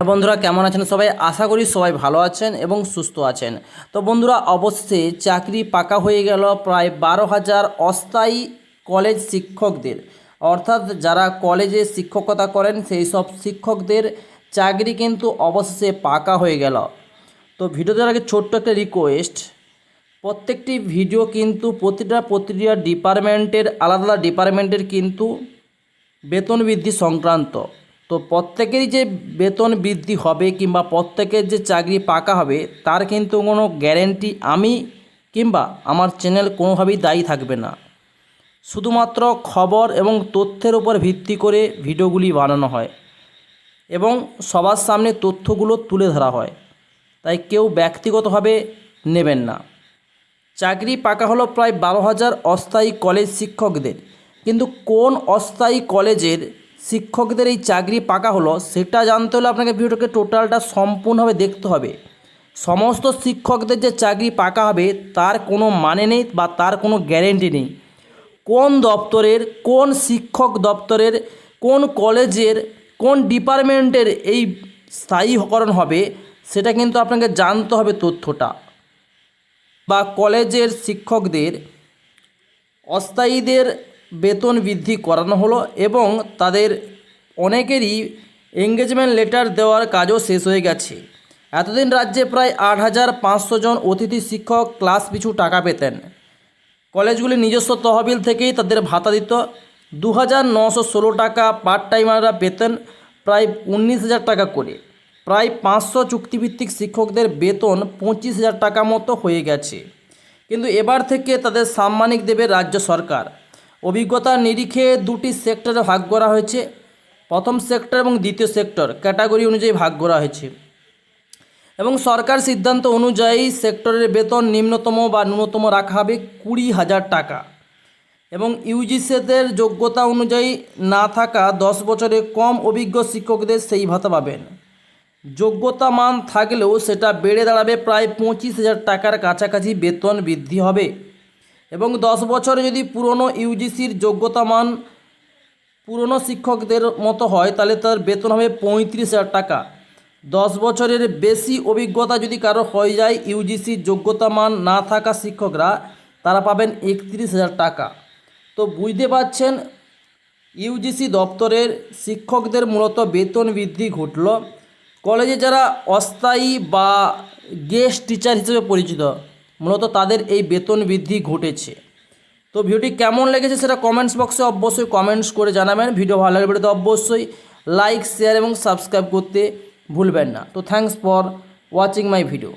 বন্ধুরা, কেমন আছেন সবাই? আশা করি সবাই ভালো আছেন এবং সুস্থ আছেন। তো বন্ধুরা অবশ্যই চাকরি পাকা হয়ে গেল প্রায় বারো হাজার অস্থায়ী কলেজ শিক্ষকদের। অর্থাৎ যারা কলেজে শিক্ষকতা করেন, সেই সব শিক্ষকদের চাকরি কিন্তু অবশেষে পাকা হয়ে গেল। তো ভিডিও দেওয়ার আগে ছোট্ট একটা রিকোয়েস্ট প্রত্যেকটি ভিডিও কিন্তু প্রতিটা প্রতিটা ডিপার্টমেন্টের আলাদা আলাদা ডিপার্টমেন্টের কিন্তু বেতন বৃদ্ধি সংক্রান্ত। তো প্রত্যেকেরই যে বেতন বৃদ্ধি হবে কিংবা প্রত্যেকের যে চাকরি পাকা হবে, তার কিন্তু কোনো গ্যারেন্টি আমি কিংবা আমার চ্যানেল কোনোভাবেই দায়ী থাকবে না। শুধুমাত্র খবর এবং তথ্যের উপর ভিত্তি করে ভিডিওগুলি বানানো হয় এবং সবার সামনে তথ্যগুলো তুলে ধরা হয়, তাই কেউ ব্যক্তিগতভাবে নেবেন না। চাকরি পাকা হলো প্রায় বারো হাজার অস্থায়ী কলেজ শিক্ষকদের, কিন্তু কোন অস্থায়ী কলেজের শিক্ষকদের এই চাকরি পাকা হলো, সেটা জানতে হলে আপনাকে ভিডিওটাকে টোটালটা সম্পূর্ণভাবে দেখতে হবে। সমস্ত শিক্ষকদের যে চাকরি পাকা হবে, তার কোনো মানে নেই বা তার কোনো গ্যারেন্টি নেই। কোন দপ্তরের, কোন শিক্ষক দপ্তরের, কোন কলেজের, কোন ডিপার্টমেন্টের এই স্থায়ীকরণ হবে, সেটা কিন্তু আপনাকে জানতে হবে তথ্যটা। বা কলেজের শিক্ষকদের, অস্থায়ীদের বেতন বৃদ্ধি করানো হলো এবং তাদের অনেকেরই এঙ্গেজমেন্ট লেটার দেওয়ার কাজও শেষ হয়ে গেছে। এতদিন রাজ্যে প্রায় আট হাজার পাঁচশো জন অতিথি শিক্ষক, ক্লাস পিছু টাকা পেতেন। কলেজগুলি নিজস্ব তহবিল থেকেই তাদের ভাতা দিত। দু হাজার নশো ষোলো টাকা পার্ট টাইমাররা পেতেন প্রায় উনিশ হাজার টাকা করে। প্রায় পাঁচশো চুক্তিভিত্তিক শিক্ষকদের বেতন পঁচিশ হাজার টাকা মতো হয়ে গেছে। কিন্তু এবার থেকে তাদের সাম্মানিক দেবে রাজ্য সরকার। অভিজ্ঞতার নিরিখে দুটি সেক্টরে ভাগ করা হয়েছে। প্রথম সেক্টর এবং দ্বিতীয় সেক্টর ক্যাটাগরি অনুযায়ী ভাগ করা হয়েছে। এবং সরকার সিদ্ধান্ত অনুযায়ী সেক্টরের বেতন নিম্নতম বা ন্যূনতম রাখা হবে কুড়ি হাজার টাকা। এবং ইউজিসিদের যোগ্যতা অনুযায়ী না থাকা দশ বছরে কম অভিজ্ঞ শিক্ষকদের সেই ভাতা পাবেন। যোগ্যতা মান থাকলেও সেটা বেড়ে দাঁড়াবে প্রায় পঁচিশ হাজার টাকার কাছাকাছি বেতন বৃদ্ধি হবে। এবং দশ বছরে যদি পুরনো ইউজিসির যোগ্যতা মান পুরনো শিক্ষকদের মতো হয়, তাহলে তার বেতন হবে পঁয়ত্রিশ হাজার টাকা। দশ বছরের বেশি অভিজ্ঞতা যদি কারও হয়ে যায় ইউজিসির যোগ্যতা মান না থাকা শিক্ষকরা, তারা পাবেন একত্রিশ হাজার টাকা। তো বুঝতে পারছেন ইউজিসি দপ্তরের শিক্ষকদের মূলত বেতন বৃদ্ধি ঘটল। কলেজে যারা অস্থায়ী বা গেস্ট টিচার হিসেবে পরিচিত মূলত তাদের এই বেতন বৃদ্ধি ঘটেছে। তো ভিডিওটি কেমন লেগেছে সেটা কমেন্টস বক্সে অবশ্যই কমেন্টস করে জানাবেন। ভিডিও ভালো লাগলে তো অবশ্যই লাইক শেয়ার এবং সাবস্ক্রাইব করতে ভুলবেন না। তো thanks for watching my video